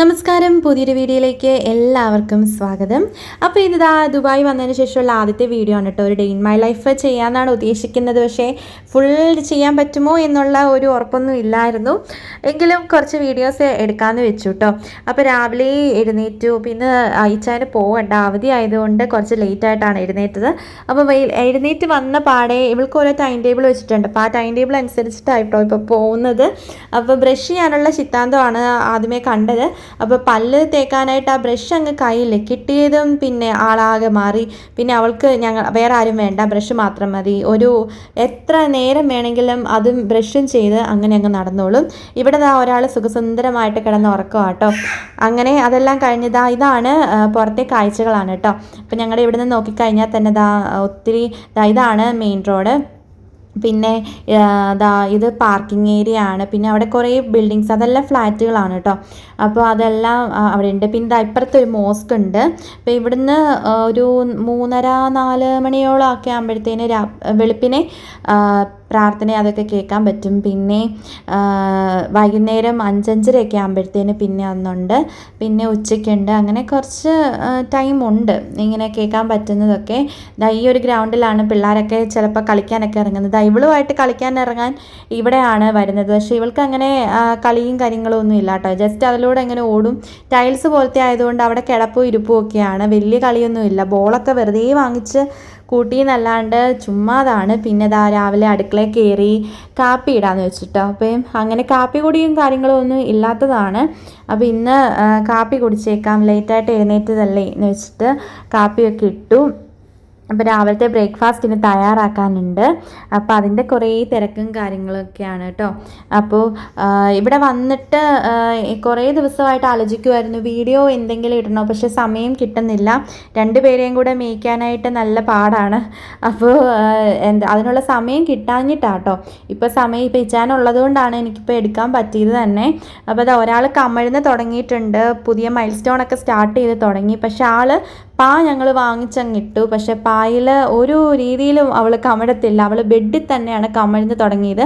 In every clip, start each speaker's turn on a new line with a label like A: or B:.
A: നമസ്കാരം. പുതിയൊരു വീഡിയോയിലേക്ക് എല്ലാവർക്കും സ്വാഗതം. അപ്പോൾ ഇതാ ദുബായ് വന്നതിന് ശേഷമുള്ള ആദ്യത്തെ വീഡിയോ ആണ് കേട്ടോ. ഒരു ഡേ ഇൻ മൈ ലൈഫ് ചെയ്യാമെന്നാണ് ഉദ്ദേശിക്കുന്നത്. പക്ഷേ ഫുൾ ചെയ്യാൻ പറ്റുമോ എന്നുള്ള ഒരു ഉറപ്പൊന്നും ഇല്ലായിരുന്നു. എങ്കിലും കുറച്ച് വീഡിയോസ് എടുക്കാമെന്ന് വെച്ചു കേട്ടോ അപ്പോൾ രാവിലെ എഴുന്നേറ്റു. പിന്നെ അയച്ചാന് പോകണ്ട അവധി ആയതുകൊണ്ട് കുറച്ച് ലേറ്റ് ആയിട്ടാണ് എഴുന്നേറ്റത്. അപ്പോൾ എഴുന്നേറ്റ് വന്ന പാടെ ഇവൾക്ക് ഓരോ ടൈം ടേബിൾ വെച്ചിട്ടുണ്ട്. അപ്പോൾ ആ ടൈം ടേബിൾ അനുസരിച്ചിട്ടായിട്ടോ ഇപ്പോൾ പോകുന്നത്. അപ്പോൾ ബ്രഷ് ചെയ്യാനുള്ള സിദ്ധാന്തമാണ് ആദ്യമേ കണ്ടത്. അപ്പോൾ പല്ല് തേക്കാനായിട്ട് ആ ബ്രഷ് അങ്ങ് കയ്യിൽ. കിട്ടിയതും പിന്നെ ആളാകെ മാറി. പിന്നെ അവൾക്ക് ഞങ്ങൾ വേറെ ആരും വേണ്ട. ബ്രഷ് മാത്രം മതി. ഒരു എത്ര നേരം വേണമെങ്കിലും അതും ബ്രഷും ചെയ്ത് അങ്ങനെ അങ്ങ് നടന്നോളും. ഇവിടെ ദാ ഒരാൾ സുഖസുന്ദരമായിട്ട് കിടന്ന് ഉറക്കം കേട്ടോ അങ്ങനെ അതെല്ലാം കഴിഞ്ഞതാ ഇതാണ് പുറത്തെ കാഴ്ചകളാണ് കേട്ടോ അപ്പം ഞങ്ങളുടെ ഇവിടെ നിന്ന് നോക്കിക്കഴിഞ്ഞാൽ തന്നെ ദാ ഒത്തിരി ഇതാണ് മെയിൻ റോഡ്. പിന്നെ ദാ ഇത് പാർക്കിംഗ് ഏരിയ ആണ്. പിന്നെ അവിടെ കുറേ ബിൽഡിങ്സ് അതെല്ലാം ഫ്ലാറ്റുകളാണ് കേട്ടോ അപ്പോൾ അതെല്ലാം അവിടെ ഉണ്ട് പിന്നെ ദാ ഇപ്പുറത്ത് ഒരു മോസ്ക് ഉണ്ട്. അപ്പോൾ ഇവിടുന്ന് ഒരു മൂന്നര നാല് മണിയോളം ഒക്കെ ആകുമ്പോഴത്തേന് വെളുപ്പിനെ പ്രാർത്ഥന അതൊക്കെ കേൾക്കാൻ പറ്റും. പിന്നെ വൈകുന്നേരം അഞ്ചഞ്ചരയൊക്കെ ആകുമ്പോഴത്തേന് പിന്നെ ഒന്നുണ്ട് പിന്നെ ഉച്ചയ്ക്കുണ്ട്. അങ്ങനെ കുറച്ച് ടൈം ഉണ്ട് ഇങ്ങനെ കേൾക്കാൻ പറ്റുന്നതൊക്കെ. ഈ ഒരു ഗ്രൗണ്ടിലാണ് പിള്ളേരൊക്കെ ചിലപ്പോൾ കളിക്കാനൊക്കെ ഇറങ്ങുന്നത്. ഇവളുമായിട്ട് കളിക്കാൻ ഇറങ്ങാൻ ഇവിടെയാണ് വരുന്നത്. പക്ഷേ ഇവൾക്ക് അങ്ങനെ കളിയും കാര്യങ്ങളും ഒന്നും ഇല്ല കേട്ടോ. ജസ്റ്റ് അതിലൂടെ അങ്ങനെ ഓടും. ടൈൽസ് പോലത്തെ ആയതുകൊണ്ട് അവിടെ കിടപ്പും ഇരിപ്പും ഒക്കെയാണ്. വലിയ കളിയൊന്നും ഇല്ല. ബോളൊക്കെ വെറുതെ വാങ്ങിച്ച് കൂട്ടിയെന്നല്ലാണ്ട് ചുമ്മാതാണ്. പിന്നെ ഇതാ രാവിലെ അടുക്കളയിൽ കയറി കാപ്പി ഇടാന്ന് വെച്ചിട്ടോ. അപ്പം അങ്ങനെ കാപ്പി കുടിയും കാര്യങ്ങളും ഒന്നും ഇല്ലാത്തതാണ്. അപ്പോൾ ഇന്ന് കാപ്പി കുടിച്ചേക്കാം. ലേറ്റായിട്ട് എഴുന്നേറ്റതല്ലേ എന്ന് വെച്ചിട്ട് കാപ്പിയൊക്കെ ഇട്ടു. അപ്പോൾ രാവിലത്തെ ബ്രേക്ക്ഫാസ്റ്റിന് തയ്യാറാക്കാനുണ്ട്. അപ്പോൾ അതിന്റെ കുറേ തിരക്കും കാര്യങ്ങളൊക്കെയാണ് കേട്ടോ അപ്പോൾ ഇവിടെ വന്നിട്ട് കുറേ ദിവസമായിട്ട് ആലോചിക്കുമായിരുന്നു വീഡിയോ എന്തെങ്കിലും ഇടണോ? പക്ഷെ സമയം കിട്ടുന്നില്ല. രണ്ടുപേരെയും കൂടെ മേയ്ക്കാനായിട്ട് നല്ല പാടാണ്. അപ്പോൾ എന്താ അതിനുള്ള സമയം കിട്ടാഞ്ഞിട്ടാട്ടോ ഇപ്പോൾ സമയം ഇപ്പോൾ ഇച്ചാനുള്ളത് കൊണ്ടാണ് എനിക്കിപ്പോൾ എടുക്കാൻ പറ്റിയത് തന്നെ. അപ്പോൾ അത് ഒരാൾ കമഴ്ന്ന് തുടങ്ങിയിട്ടുണ്ട്. പുതിയ മൈൽ സ്റ്റോൺ ഒക്കെ സ്റ്റാർട്ട് ചെയ്ത് തുടങ്ങി. പക്ഷെ ആൾ പാ ഞങ്ങൾ വാങ്ങിച്ചങ്ങിട്ടു. പക്ഷെ പായിൽ ഒരു രീതിയിലും അവൾ കമഴത്തില്ല. അവൾ ബെഡിൽ തന്നെയാണ് കമഴ്ന്ന് തുടങ്ങിയത്.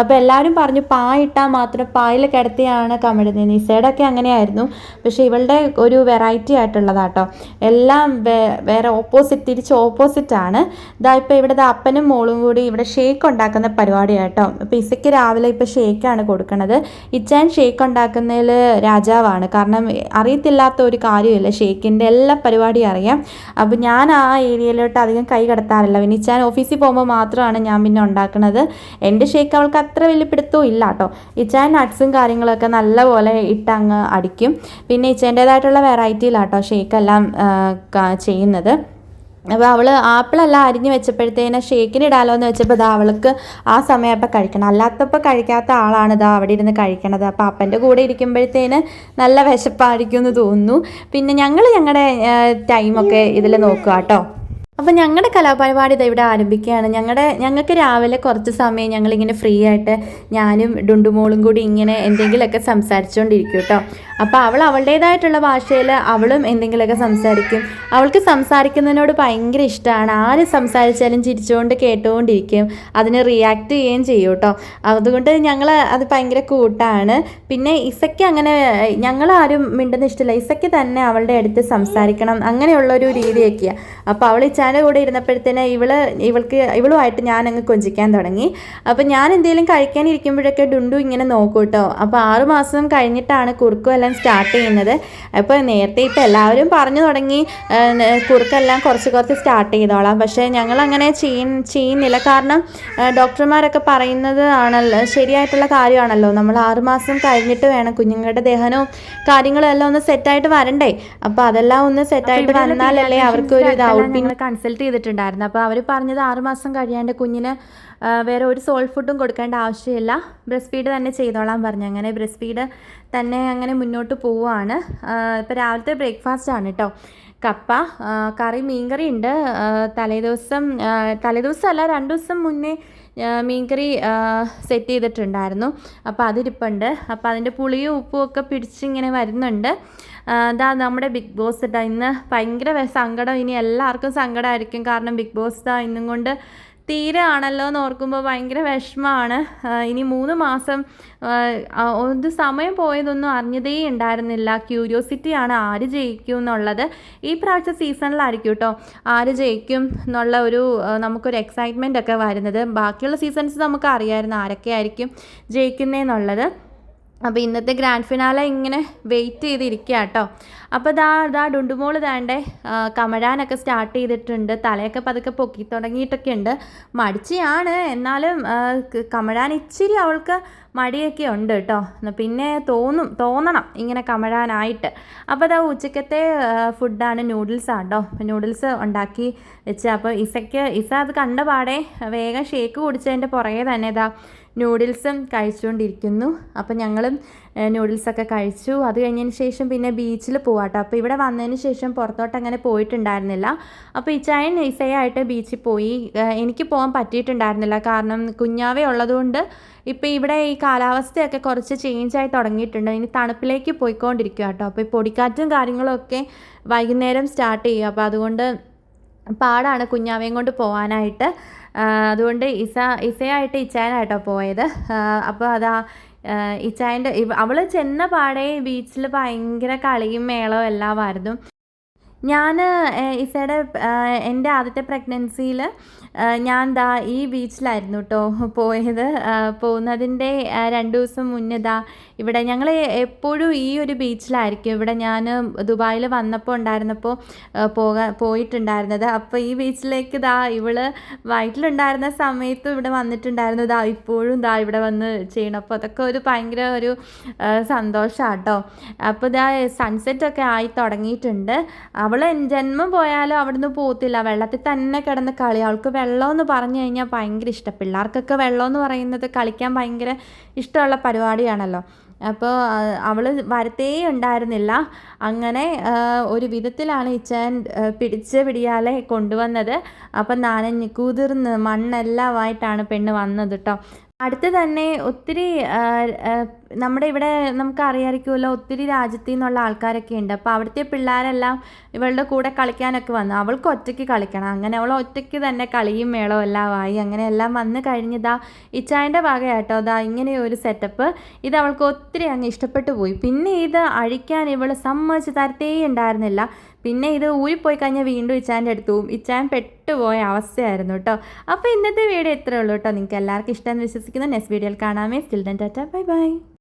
A: അപ്പോൾ എല്ലാവരും പറഞ്ഞു പാ ഇട്ടാൽ മാത്രം പായിൽ കിടത്തിയാണ് കമഴുന്നത് നിസയുടെയൊക്കെ അങ്ങനെയായിരുന്നു. പക്ഷെ ഇവളുടെ ഒരു വെറൈറ്റി ആയിട്ടുള്ളതാട്ടോ. എല്ലാം വേറെ ഓപ്പോസിറ്റ് തിരിച്ച് ഓപ്പോസിറ്റാണ്. ഇതാ ഇപ്പോൾ ഇവിടെ ദാ അപ്പനും മോളും കൂടി ഇവിടെ ഷേക്ക് ഉണ്ടാക്കുന്ന പരിപാടിയാട്ടോ. അപ്പോൾ ഇസയ്ക്ക് രാവിലെ ഇപ്പോൾ ഷേക്കാണ് കൊടുക്കുന്നത് ഇച്ചാൻ ഷേക്ക് ഉണ്ടാക്കുന്നതിൽ രാജാവാണ്. കാരണം അറിയത്തില്ലാത്ത ഒരു കാര്യമില്ല. ഷേക്കിന്റെ എല്ലാ പരിപാടിയും അറിയാം അപ്പോൾ ഞാൻ ആ ഏരിയയിലോട്ട് അധികം കൈ കടത്താറില്ല. പിന്നെ ഇച്ചാൻ ഓഫീസിൽ പോകുമ്പോൾ മാത്രമാണ് ഞാൻ പിന്നെ ഉണ്ടാക്കുന്നത് എന്റെ ഷേക്ക് അവൾക്ക് അത്ര വലിയ പിടുത്തവും ഇല്ല കേട്ടോ. ഇച്ചാൻ നട്ട്സും കാര്യങ്ങളൊക്കെ നല്ലപോലെ ഇട്ടങ്ങ് അടിക്കും. പിന്നെ ഇച്ചേന്റേതായിട്ടുള്ള വെറൈറ്റിയിലാട്ടോ ഷേക്കെല്ലാം ചെയ്യുന്നത്. അപ്പോൾ അവൾ ആപ്പിളെല്ലാം അരിഞ്ഞ് വെച്ചപ്പോഴത്തേനെ ഷേക്കിന് ഇടാലോ എന്ന് വെച്ചപ്പോൾ ഇതാ അവൾക്ക് ആ സമയപ്പോൾ കഴിക്കണം. അല്ലാത്തപ്പോൾ കഴിക്കാത്ത ആളാണ് ഇതാ അവിടെ ഇരുന്ന് കഴിക്കണത്. അപ്പോൾ അപ്പന്റെ കൂടെ ഇരിക്കുമ്പോഴത്തേന് നല്ല വിശപ്പായിരിക്കും എന്ന് തോന്നുന്നു. പിന്നെ ഞങ്ങൾ ഞങ്ങളുടെ ടൈമൊക്കെ ഇതിൽ നോക്കുക കേട്ടോ അപ്പോൾ ഞങ്ങളുടെ കലാപരിപാടി ഇതാ ഇവിടെ ആരംഭിക്കുകയാണ് ഞങ്ങളുടെ ഞങ്ങൾക്ക് രാവിലെ കുറച്ച് സമയം ഞങ്ങളിങ്ങനെ ഫ്രീ ആയിട്ട് ഞാനും ഡുണ്ടുമോളും കൂടി ഇങ്ങനെ എന്തെങ്കിലുമൊക്കെ സംസാരിച്ചുകൊണ്ടിരിക്കും കേട്ടോ അപ്പോൾ അവൾ അവളുടേതായിട്ടുള്ള ഭാഷയിൽ അവളും എന്തെങ്കിലുമൊക്കെ സംസാരിക്കും. അവൾക്ക് സംസാരിക്കുന്നതിനോട് ഭയങ്കര ഇഷ്ടമാണ് ആര് സംസാരിച്ചാലും ചിരിച്ചുകൊണ്ട് കേട്ടുകൊണ്ടിരിക്കും അതിന് റിയാക്ട് ചെയ്യുകയും ചെയ്യും കേട്ടോ അതുകൊണ്ട് ഞങ്ങൾ അത് ഭയങ്കര കൂട്ടാണ്. പിന്നെ ഇസയ്ക്ക് അങ്ങനെ ഞങ്ങളാരും മിണ്ടുന്ന ഇഷ്ടമില്ല ഇസയ്ക്ക് തന്നെ അവളുടെ അടുത്ത് സംസാരിക്കണം. അങ്ങനെയുള്ളൊരു രീതിയൊക്കെയാണ് അപ്പോൾ അവൾ ഇച്ചാന്റെ കൂടെ ഇരുന്നപ്പോഴത്തേന് ഇവൾ ഇവൾക്ക് ഇവളുമായിട്ട് ഞാൻ അങ്ങ് കൊഞ്ചിക്കാൻ തുടങ്ങി. അപ്പോൾ ഞാൻ എന്തെങ്കിലും കഴിക്കാനിരിക്കുമ്പോഴൊക്കെ ഡുണ്ടു ഇങ്ങനെ നോക്കും കേട്ടോ അപ്പോൾ ആറുമാസം കഴിഞ്ഞിട്ടാണ് കുറുക്കും എല്ലാം സ്റ്റാർട്ട് ചെയ്യുന്നത്. അപ്പോൾ നേരത്തെ ഇപ്പോൾ എല്ലാവരും പറഞ്ഞു തുടങ്ങി കുറുക്കെല്ലാം കുറച്ച് കുറച്ച് സ്റ്റാർട്ട് ചെയ്തോളാം. പക്ഷേ ഞങ്ങൾ അങ്ങനെ ചെയ്യ ചെയ്യുന്നില്ല. കാരണം ഡോക്ടർമാരൊക്കെ പറയുന്നത് ആണല്ലോ ശരിയായിട്ടുള്ള കാര്യമാണല്ലോ. നമ്മൾ ആറുമാസം കഴിഞ്ഞിട്ട് വേണം കുഞ്ഞുങ്ങളുടെ ദഹനവും കാര്യങ്ങളും എല്ലാം ഒന്ന് സെറ്റായിട്ട് വരണ്ടേ. അപ്പോൾ അതെല്ലാം ഒന്ന് സെറ്റായിട്ട് വന്നാലല്ലേ അവർക്ക് ഒരു ഇതാവും പിന്നെ കൺസൾട്ട് ചെയ്തിട്ടുണ്ടായിരുന്നു. അപ്പോൾ അവർ പറഞ്ഞത് ആറുമാസം കഴിയാണ്ട് കുഞ്ഞിന് വേറെ ഒരു സോൾ ഫുഡും കൊടുക്കേണ്ട ആവശ്യമില്ല. ബ്രസ്റ്റ് ഫീഡ് തന്നെ ചെയ്തോളാൻ പറഞ്ഞു. അങ്ങനെ ബ്രസ്റ്റ് ഫീഡ് തന്നെ അങ്ങനെ മുന്നോട്ട് പോവുകയാണ്. ഇപ്പോൾ രാവിലത്തെ ബ്രേക്ക്ഫാസ്റ്റ് ആണ് കേട്ടോ കപ്പ കറി മീൻകറി ഉണ്ട്. തലേദിവസം തലേദിവസം അല്ല രണ്ട് ദിവസം മുന്നേ മീൻകറി സെറ്റ് ചെയ്തിട്ടുണ്ടായിരുന്നു. അപ്പോൾ അതിരിപ്പുണ്ട്. അപ്പോൾ അതിന്റെ പുളിയും ഉപ്പും ഒക്കെ പിടിച്ചിങ്ങനെ വരുന്നുണ്ട്. ഇതാ നമ്മുടെ ബിഗ് ബോസ് ഇട്ടാ ഇന്ന് ഭയങ്കര സങ്കടം. ഇനി എല്ലാവർക്കും സങ്കടമായിരിക്കും കാരണം ബിഗ് ബോസ് ഇതാ ഇന്നും കൊണ്ട് തീരാണല്ലോ എന്ന് ഓർക്കുമ്പോൾ ഭയങ്കര വിഷമമാണ്. ഇനി മൂന്ന് മാസം ഒരു സമയം പോയതൊന്നും അറിഞ്ഞതേ ഉണ്ടായിരുന്നില്ല. ക്യൂരിയോസിറ്റിയാണ് ആര് ജയിക്കും എന്നുള്ളത്. ഈ പ്രാവശ്യത്തെ സീസണിലായിരിക്കും കേട്ടോ ആര് ജയിക്കും എന്നുള്ള ഒരു നമുക്കൊരു എക്സൈറ്റ്മെന്റ് ഒക്കെ വരുന്നത്. ബാക്കിയുള്ള സീസൺസ് നമുക്ക് അറിയാമായിരുന്നു ആരൊക്കെ ആയിരിക്കും ജയിക്കുന്നതെന്നുള്ളത് അപ്പോൾ ഇന്നത്തെ ഗ്രാൻഡ് ഫിനാലെ ഇങ്ങനെ വെയിറ്റ് ചെയ്തിരിക്കുക കേട്ടോ അപ്പോൾ ദാ ദാ ഡുണ്ടുമോൾ താണ്ടേ കമഴാനൊക്കെ സ്റ്റാർട്ട് ചെയ്തിട്ടുണ്ട്. തലയൊക്കെ പതുക്കെ പൊക്കി തുടങ്ങിയിട്ടൊക്കെ ഉണ്ട്. മടിച്ചിയാണ്. എന്നാലും കമഴാൻ ഇച്ചിരി അവൾക്ക് മടിയൊക്കെ ഉണ്ട് കേട്ടോ പിന്നെ തോന്നും തോന്നണം ഇങ്ങനെ കമഴാനായിട്ട്. അപ്പോൾ അതാ ഉച്ചക്കത്തെ ഫുഡാണ് നൂഡിൽസ് ആട്ടോ നൂഡിൽസ് ഉണ്ടാക്കി വെച്ച്. അപ്പോൾ ഇസയ്ക്ക് ഇസ അത് കണ്ട പാടെ വേഗം ഷേക്ക് കുടിച്ചതിന്റെ പുറകെ തന്നെ ഇതാ നൂഡിൽസും കഴിച്ചുകൊണ്ടിരിക്കുന്നു. അപ്പോൾ ഞങ്ങളും നൂഡിൽസൊക്കെ കഴിച്ചു. അത് കഴിഞ്ഞതിന് ശേഷം പിന്നെ ബീച്ചിൽ പോവാട്ടോ. അപ്പോൾ ഇവിടെ വന്നതിന് ശേഷം പുറത്തോട്ട് അങ്ങനെ പോയിട്ടുണ്ടായിരുന്നില്ല. അപ്പോൾ ഇച്ചായൻ ഇസയായിട്ട് ബീച്ചിൽ പോയി. എനിക്ക് പോകാൻ പറ്റിയിട്ടുണ്ടായിരുന്നില്ല. കാരണം കുഞ്ഞാവേ ഉള്ളതുകൊണ്ട് ഇപ്പോൾ ഇവിടെ ഈ കാലാവസ്ഥയൊക്കെ കുറച്ച് ചേഞ്ച് ആയി തുടങ്ങിയിട്ടുണ്ട്. ഇനി തണുപ്പിലേക്ക് പോയിക്കൊണ്ടിരിക്കുക കേട്ടോ അപ്പോൾ ഈ പൊടിക്കാറ്റും കാര്യങ്ങളൊക്കെ വൈകുന്നേരം സ്റ്റാർട്ട് ചെയ്യും അപ്പോൾ അതുകൊണ്ട് പാടാണ് കുഞ്ഞാവേയും കൊണ്ട് പോകാനായിട്ട് അതുകൊണ്ട് ഇസ ഇസയായിട്ട് ഇച്ചായനായിട്ടോ പോയത്. അപ്പോൾ അതാ ഇച്ചായന്റെ അവൾ ചെന്ന പാടെ ബീച്ചിൽ ഭയങ്കര കളിയും മേളവും എല്ലാമായിരുന്നു. ഞാൻ ഇസയുടെ എന്റെ ആദ്യത്തെ പ്രഗ്നൻസിയിൽ ഞാൻ ദാ ഈ ബീച്ചിലായിരുന്നു കേട്ടോ പോയത്. പോകുന്നതിന്റെ രണ്ട് ദിവസം മുന്നേ ദാ ഇവിടെ ഞങ്ങൾ എപ്പോഴും ഈ ഒരു ബീച്ചിലായിരിക്കും. ഇവിടെ ഞാൻ ദുബായിൽ വന്നപ്പോൾ ഉണ്ടായിരുന്നപ്പോൾ പോകാൻ പോയിട്ടുണ്ടായിരുന്നത്. അപ്പോൾ ഈ ബീച്ചിലേക്ക് ദാ ഇവൾ വയറ്റിലുണ്ടായിരുന്ന സമയത്തും ഇവിടെ വന്നിട്ടുണ്ടായിരുന്നു ദാ ഇപ്പോഴും ദാ ഇവിടെ വന്ന് ചെയ്യണം അപ്പോൾ അതൊക്കെ ഒരു ഭയങ്കര ഒരു സന്തോഷമാണ് കേട്ടോ അപ്പോൾ ദാ സൺസെറ്റൊക്കെ ആയി തുടങ്ങിയിട്ടുണ്ട്. അവൾ ജന്മം പോയാലും അവിടുന്ന് പോകത്തില്ല വെള്ളത്തിൽ തന്നെ കിടന്ന് കളി. അവൾക്ക് വെള്ളം എന്ന് പറഞ്ഞു കഴിഞ്ഞാൽ ഭയങ്കര ഇഷ്ടം. പിള്ളേർക്കൊക്കെ വെള്ളം എന്ന് പറയുന്നത് കളിക്കാൻ ഭയങ്കര ഇഷ്ടമുള്ള പരിപാടിയാണല്ലോ. അപ്പോൾ അവൾ വരത്തേ ഉണ്ടായിരുന്നില്ല. അങ്ങനെ ഒരു വിധത്തിലാണ് ഇച്ചാൻ പിടിച്ച് പിടിയാലെ കൊണ്ടുവന്നത്. അപ്പം നാനഞ്ഞ് കുതിർന്ന് മണ്ണെല്ലാമായിട്ടാണ് പെണ്ണ് വന്നത് കേട്ടോ അടുത്ത് തന്നെ ഒത്തിരി നമ്മുടെ ഇവിടെ നമുക്ക് അറിയാമായിരിക്കുമല്ലോ ഒത്തിരി രാജ്യത്തു നിന്നുള്ള ആൾക്കാരൊക്കെ ഉണ്ട്. അപ്പോൾ അവിടുത്തെ പിള്ളേരെല്ലാം ഇവളുടെ കൂടെ കളിക്കാനൊക്കെ വന്നു. അവൾക്ക് ഒറ്റയ്ക്ക് കളിക്കണം. അങ്ങനെ അവൾ ഒറ്റയ്ക്ക് തന്നെ കളിയും മേളവും എല്ലാം ആയി. അങ്ങനെ എല്ലാം വന്ന് കഴിഞ്ഞതാ ഇച്ചായന്റെ ഭാഗമായിട്ടോ അതാ ഇങ്ങനെ ഒരു സെറ്റപ്പ് ഇത് അവൾക്ക് ഒത്തിരി അങ്ങ് ഇഷ്ടപ്പെട്ടു പോയി. പിന്നെ ഇത് അഴിക്കാൻ ഇവൾ സമ്മതിച്ച് തരത്തേ ഉണ്ടായിരുന്നില്ല. പിന്നെ ഇത് ഊരിപ്പോയി കഴിഞ്ഞാൽ വീണ്ടും ഇച്ചാന്റെ അടുത്ത് ഇച്ചാൻ പെട്ടുപോയ അവസ്ഥയായിരുന്നു കേട്ടോ. അപ്പോൾ ഇന്നത്തെ വീഡിയോ ഇത്രയേ ഉള്ളൂ കേട്ടോ. നിങ്ങൾക്ക് എല്ലാവർക്കും ഇഷ്ടമെന്ന് വിശ്വസിക്കുന്നു. നെക്സ്റ്റ് വീഡിയോയിൽ കാണാമേ still done tata bye bye